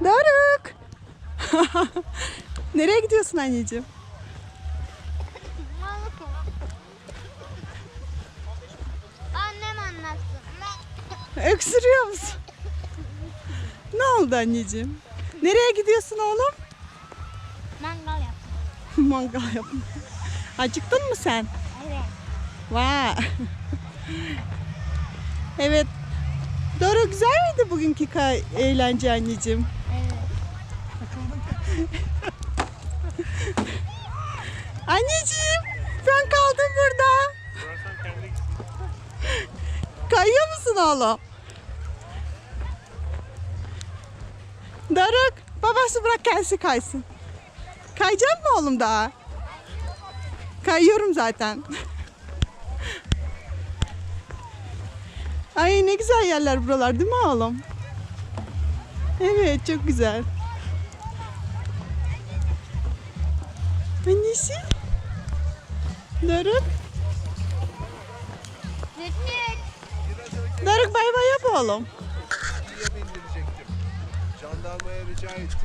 Doruk. Nereye gidiyorsun anneciğim? Annem anlatsın. Öksürüyor musun? Ne oldu anneciğim? Nereye gidiyorsun oğlum? Mangal yap. Mangal yapma. Acıktın mı sen? Evet. Vay. evet. Doruk güzel miydi bugünkü eğlence anneciğim? Anneciğim ben kaldım burada. Kayıyor musun oğlum? Doruk babası bırak kendisi kaysın. Kayacak mı oğlum daha? Kayıyorum zaten. Ay ne güzel yerler buralar değil mi oğlum? Evet çok güzel. Annesi. Doruk. Doruk bay bay yap oğlum. Jandarmaya rica ettim.